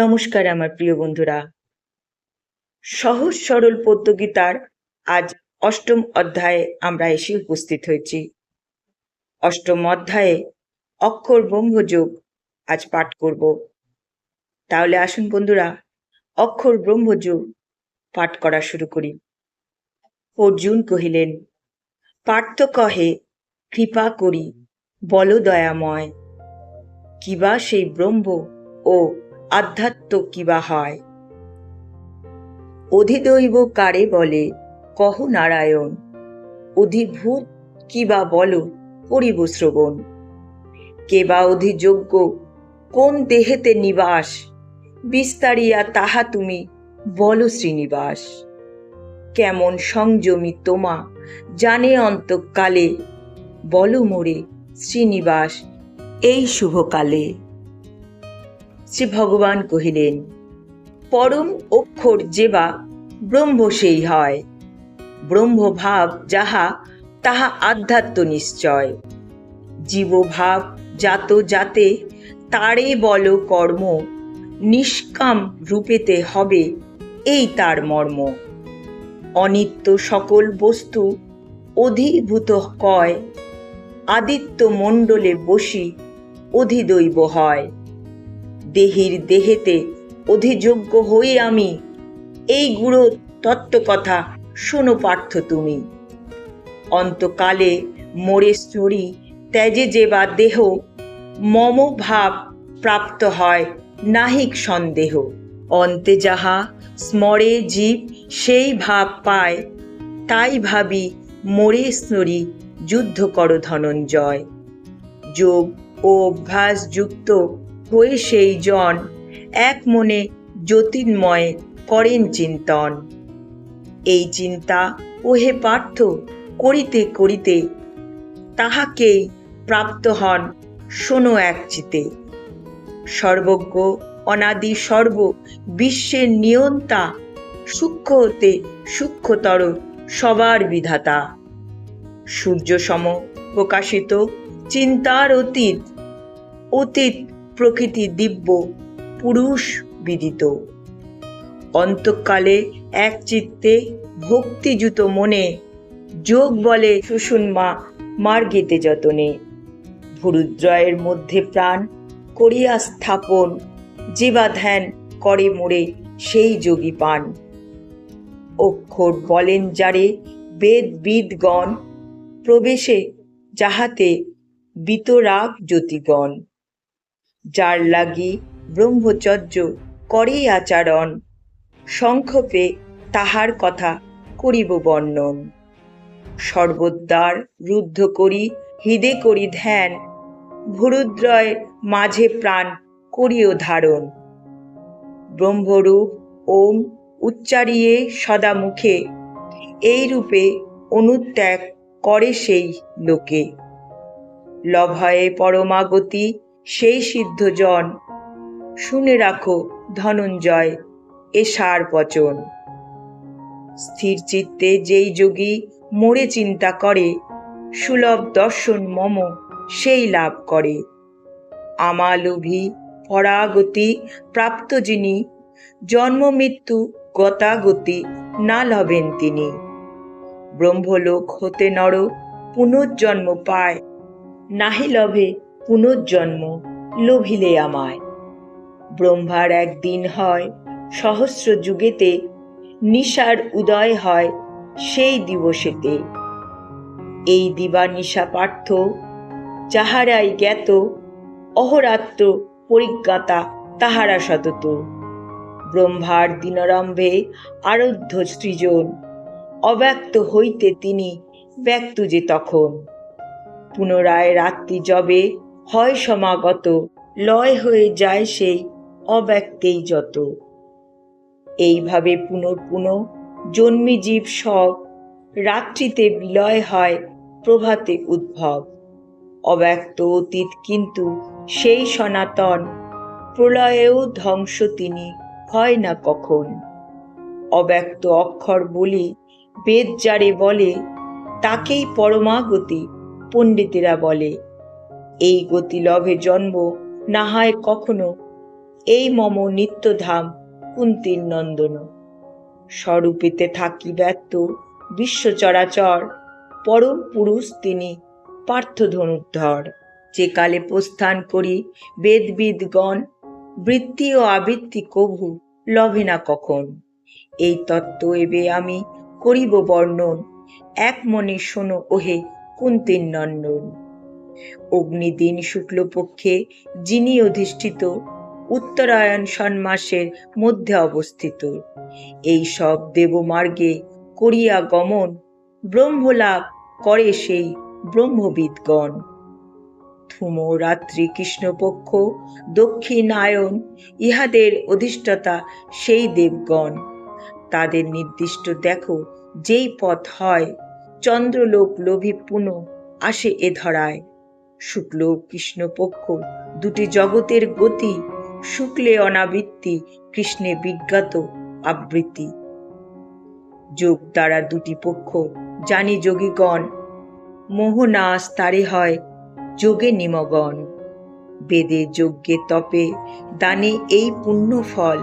নমস্কার আমার প্রিয় বন্ধুরা। সহজ সরল পদ্মগীতার আজ অষ্টম অধ্যায়ে আমরা এসে উপস্থিত হয়েছি। অষ্টম অধ্যায়ে অক্ষর ব্রহ্মযোগ আজ পাঠ করব। তাহলে আসুন বন্ধুরা, অক্ষর ব্রহ্মযোগ পাঠ করা শুরু করি। অর্জুন কহিলেন, পার্থ কহে, কৃপা করি, বল দয়াময়। কিবা সেই ব্রহ্ম ও আধ্যাত্ম কিবা হয়? অধিদৈব কারে বলে, কহ নারায়ণ, অধিভূত কিবা বল, করিব শ্রবণ। কেবা অধিযোগ্য, কোন দেহেতে নিবাস, বিস্তারিয়া তাহা তুমি বল শ্রীনিবাস। কেমন সংযমী তোমা, জানে অন্তকালে, বল মোরে শ্রীনিবাস, এই শুভকালে। শ্রী ভগবান কহিলেন, পরম অক্ষর যেবা ব্রহ্ম সেই হয়। ব্রহ্মভাব যাহা, তাহা আধ্যাত্ম নিশ্চয়। জীবভাব জাত যাতে, তারে বল কর্ম, নিষ্কাম রূপেতে হবে এই তার মর্ম। অনিত্য সকল বস্তু অধিভূত কয়, আদিত্য মণ্ডলে বসি অধিদৈব হয়। দেহির দেহেতে অধিযোগ্য হই আমি। এই গুড়ো তত্ত্বকথা শোনো পার্থ তুমি। অন্তকালে মোরে চড়ি ত্যাজে যে বা দেহ, মম ভাব প্রাপ্ত হয় নাহিক সন্দেহ। অন্তে যাহা স্মরে জীব সেই ভাব পায়, তাই ভাবি মোরে স্মরি যুদ্ধ কর ধনঞ্জয়। যোগ ও অভ্যাস যুক্ত হয়ে সেই জন এক মনে জ্যোতির্ময় করেন চিন্তন। এই চিন্তা ওহে পার্থ, করিতে করিতে তাহাকেই প্রাপ্ত হন শোনো এক চিতে। সর্বজ্ঞ, অনাদি সর্ব, বিশ্বের নিয়ন্তা, সূক্ষ্ম হতে সূক্ষ্মতর সবার বিধাতা। সূর্য সম প্রকাশিত চিন্তার অতীত অতীত প্রকৃতি দিব্য, পুরুষ বিদিত। অন্তকালে এক চিত্তে ভক্তিযুত মনে যোগ বলে সুষুন্মা মার্গেতে যতনে। ভুরুদ্রয়ের মধ্যে প্রাণ করিয়া স্থাপন যেবা ধ্যান করে মোড়ে সেই যোগী পান। অক্ষর বলেন যারে বেদ বিদগণ, প্রবেশে যাহাতে বিতরাগ জ্যোতিগণ। যার লাগি ব্রহ্মচর্য করে আচরণ, সংক্ষেপে তাহার কথা করিব বর্ণন। সর্বদ্বার রুদ্ধ করি, হৃদে করি ধ্যান, ভুরুদ্রয় মাঝে প্রাণ করিও ধারণ। ব্রহ্মরূপ ওম উচ্চারিয়ে সদা মুখে, এই রূপে অনুত্যাগ করে সেই লোকে। লভয়ে পরমাগতি সেই সিদ্ধজন। শুনে রাখো ধনঞ্জয়, এ সার পচন। স্থির চিত্তে যেই যোগী মোড়ে চিন্তা করে, সুলভ দর্শন মম সেই লাভ করে। আমালোভী পরাগতি প্রাপ্ত যিনি, জন্ম মৃত্যু গতাগতি না লবেন তিনি। ব্রহ্মলোক হতে নর, পুনর্জন্ম পায়, নাহি লভে পুনর্জন্ম, লোভিলে আমায়। ব্রহ্মার একদিন হয়, সহস্র যুগেতে, নিশার উদয় হয় সেই দিবসেতে। এই দিবা নিশা পার্থ, যাহারাই জ্ঞাত, অহরাত্র পরিজ্ঞাতা তাহারা সতত। ব্রহ্মার দিনরম্ভে আরাধ্য সৃজন, অব্যক্ত হইতে তিনি ব্যক্ত যে তখন। পুনরায় রাত্রি যবে হয় সমাগত, লয় হয়ে যায় সেই অব্যক্তেই যত। এইভাবে পুনর্পুন জন্মি জীব সব রাত্রিতে বিলয় হয় প্রভাতে উদ্ভব। অব্যক্ত অতীত কিন্তু সেই সনাতন, প্রলয়েও ধ্বংস তিনি হয় না কখন। অব্যক্ত অক্ষর বলি বেদ যারে বলে, তাকেই পরমাগতি পণ্ডিতেরা বলে। এই গতি লভে জন্ম না হয় কখনো। এই মম নিত্যধাম কুন্তীর নন্দন স্বরূপেতে থাকি ব্যর্থ বিশ্ব চরাচর পরম পুরুষ তিনি পার্থ ধনুর্ধর যে কালে প্রস্থান করি বেদবিদগণ, বৃত্তি ও আবৃত্তি কভু লভে না কখন। এই তত্ত্ব এবে আমি করিব বর্ণন। এক মনে শোনো ওহে কুন্তীর নন্দন অগ্নিদিন শুক্লপক্ষে, যিনি অধিষ্ঠিত, উত্তরায়ণ সন্মাসের মধ্যে অবস্থিত। এই সব দেবমার্গে করিয়া গমন, ব্রহ্মলাভ করে সেই ব্রহ্মবিদগণ। ধূম রাত্রি কৃষ্ণপক্ষ দক্ষিণায়ন ইহাদের অধিষ্ঠতা সেই দেবগণ। তাদের নির্দিষ্ট দেখো, যেই পথ হয়, চন্দ্রলোক লোভী পুনঃ আসে এ ধরায়। শুক্ল কৃষ্ণপক্ষ, দুটি জগতের গতি, শুক্লে অনাবৃত্তি, কৃষ্ণে বিজ্ঞাত আবৃত্তি। যোগ দ্বারা দুটি পক্ষ, জানি যোগীগণ মোহনাশ তারে হয় যোগে নিমগণ। বেদে যজ্ঞে তপে, দানে এই পুণ্য ফল,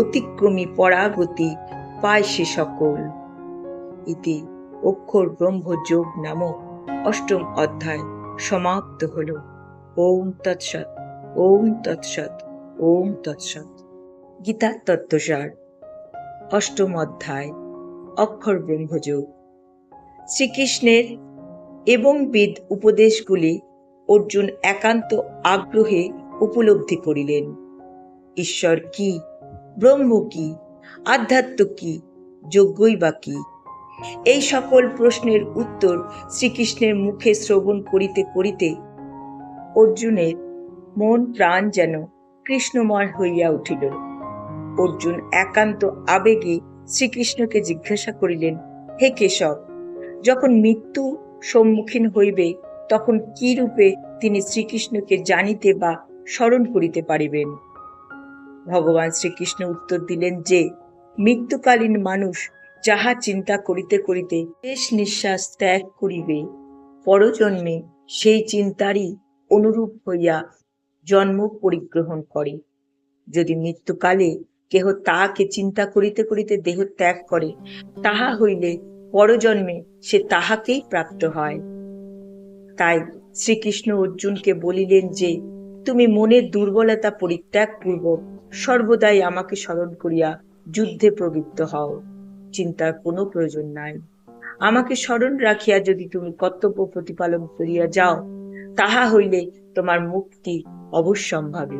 অতিক্রমী পরাগতি পায় সে সকল। ইতি অক্ষর ব্রহ্ম যোগ নামক অষ্টম অধ্যায়। সমাপ্ত হল। ওম তৎসৎ ওম তৎসৎ ওম তৎসৎ। গীতার তত্ত্বসার, অষ্টম অধ্যায়, অক্ষর ব্রহ্মযোগ। শ্রীকৃষ্ণের এবং বেদ উপদেশগুলি অর্জুন একান্ত আগ্রহে উপলব্ধি করিলেন। ঈশ্বর কি, ব্রহ্ম কি, আধ্যাত্ম কি, যজ্ঞই বা কি এই সকল প্রশ্নের উত্তর শ্রীকৃষ্ণের মুখে শ্রবণ করিতে করিতে অর্জুনের মন প্রাণ যেন কৃষ্ণময় হইয়া উঠিল। অর্জুন একান্ত আবেগে শ্রীকৃষ্ণকে জিজ্ঞাসা করিলেন, হে কেশব, যখন মৃত্যু সম্মুখীন হইবে, তখন কি রূপে তিনি শ্রীকৃষ্ণকে জানিতে বা স্মরণ করিতে পারিবেন? ভগবান শ্রীকৃষ্ণ উত্তর দিলেন যে, মৃত্যুকালীন মানুষ যাহা চিন্তা করিতে করিতে শেষ নিঃশ্বাস ত্যাগ করিবে। পরজন্মে সেই চিন্তারই অনুরূপ হইয়া জন্ম পরিগ্রহণ করে। যদি মৃত্যুকালে কেহ তাহাকে চিন্তা করিতে করিতে দেহ ত্যাগ করে, তাহা হইলে পরজন্মে সে তাহাকেই প্রাপ্ত হয়। তাই শ্রীকৃষ্ণ অর্জুনকে বলিলেন যে, তুমি মনের দুর্বলতা পরিত্যাগ পূর্বক সর্বদাই আমাকে স্মরণ করিয়া যুদ্ধে প্রবৃত্ত হও। চিন্তার কোনো প্রয়োজন নাই। আমাকে স্মরণ রাখিয়া যদি তুমি কর্তব্য প্রতিপালন করিয়া যাও, তাহা হইলে তোমার মুক্তি অবশ্যম্ভাবী।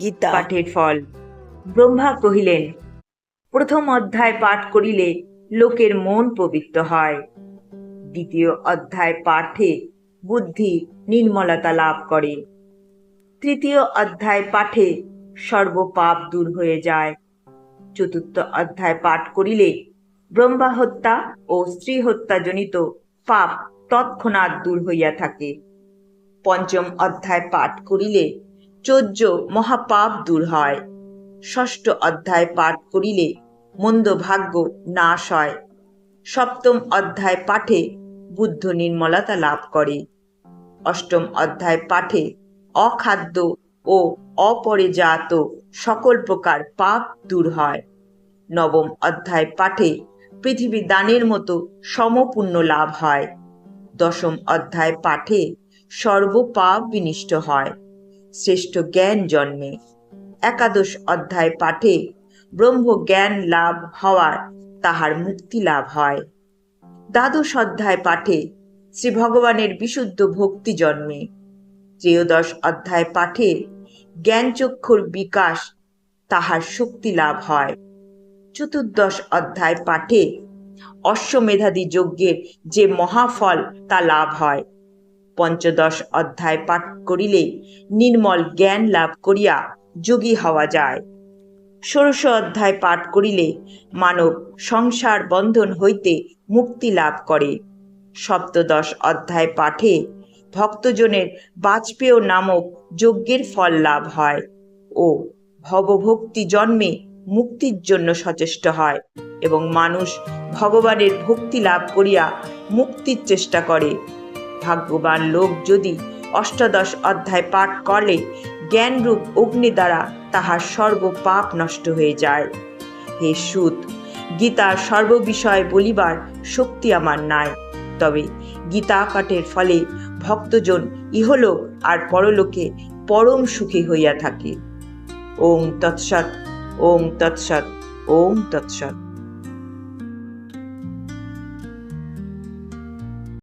গীতা পাঠের ফল। ব্রহ্মা কহিলেন, প্রথম অধ্যায় পাঠ করিলে লোকের মন পবিত্র হয়। দ্বিতীয় অধ্যায় পাঠে বুদ্ধি নির্মলতা লাভ করে। তৃতীয় অধ্যায় পাঠে সর্বপাপ দূর হয়ে যায়। চতুর্থ অধ্যায় পাঠ করিলে ব্রহ্মা হত্যা ও স্ত্রী হত্যা জনিত পাপ তৎক্ষণাৎ দূর হইয়া থাকে। পঞ্চম অধ্যায় পাঠ করিলে চোদ্দ মহাপাপ দূর হয়। ষষ্ঠ অধ্যায় পাঠ করিলে মন্দ ভাগ্য নাশ হয়। সপ্তম অধ্যায় পাঠে বুদ্ধ নির্মলতা লাভ করে। অষ্টম অধ্যায় পাঠে অখাদ্য ও অপরিজাত সকল প্রকার পাপ দূর হয়। নবম অধ্যায় পাঠে পৃথিবী দানের মতো সমপূর্ণ লাভ হয়। দশম অধ্যায় পাঠে সর্বপাপ বিনিষ্ট হয়। শ্রেষ্ঠ জ্ঞান জন্মে। একাদশ অধ্যায় পাঠে ব্রহ্ম জ্ঞান লাভ হওয়ার তাহার মুক্তি লাভ হয়। দ্বাদশ অধ্যায় পাঠে শ্রী ভগবানের বিশুদ্ধ ভক্তি জন্মে। ত্রয়োদশ অধ্যায় পাঠে জ্ঞানচক্ষুর বিকাশ তাহার শক্তি লাভ হয়। চতুর্দশ অধ্যায় পাঠে অশ্বমেধাদি যজ্ঞের যে মহাফল, তা লাভ হয়। পঞ্চদশ অধ্যায় পাঠ করিলে নির্মল জ্ঞান লাভ করিয়া যোগী হওয়া যায়। ষোড়শ অধ্যায় পাঠ করিলে মানব সংসার বন্ধন হইতে মুক্তি লাভ করে। সপ্তদশ অধ্যায় পাঠে ভক্তজনের বাজপেয় নামক যজ্ঞের ফল লাভ হয় ও ভবভক্তি জন্মে মুক্তির জন্য সচেষ্ট হয় এবং মানুষ ভগবানের ভক্তি লাভ করিয়া মুক্তির চেষ্টা করে। ভাগ্যবান লোক যদি অষ্টাদশ অধ্যায় পাঠ করলে, জ্ঞানরূপ অগ্নি দ্বারা তাহার সর্ব পাপ নষ্ট হয়ে যায়। হে সুত, গীতার সর্ববিষয় বলিবার শক্তি আমার নাই। তবে গীতা পাঠের ফলে ভক্তজন ইহলোক আর পরলোকে পরম সুখী হইয়া থাকে। ওম তৎসৎ। ওম তৎসৎ ওম তৎসৎ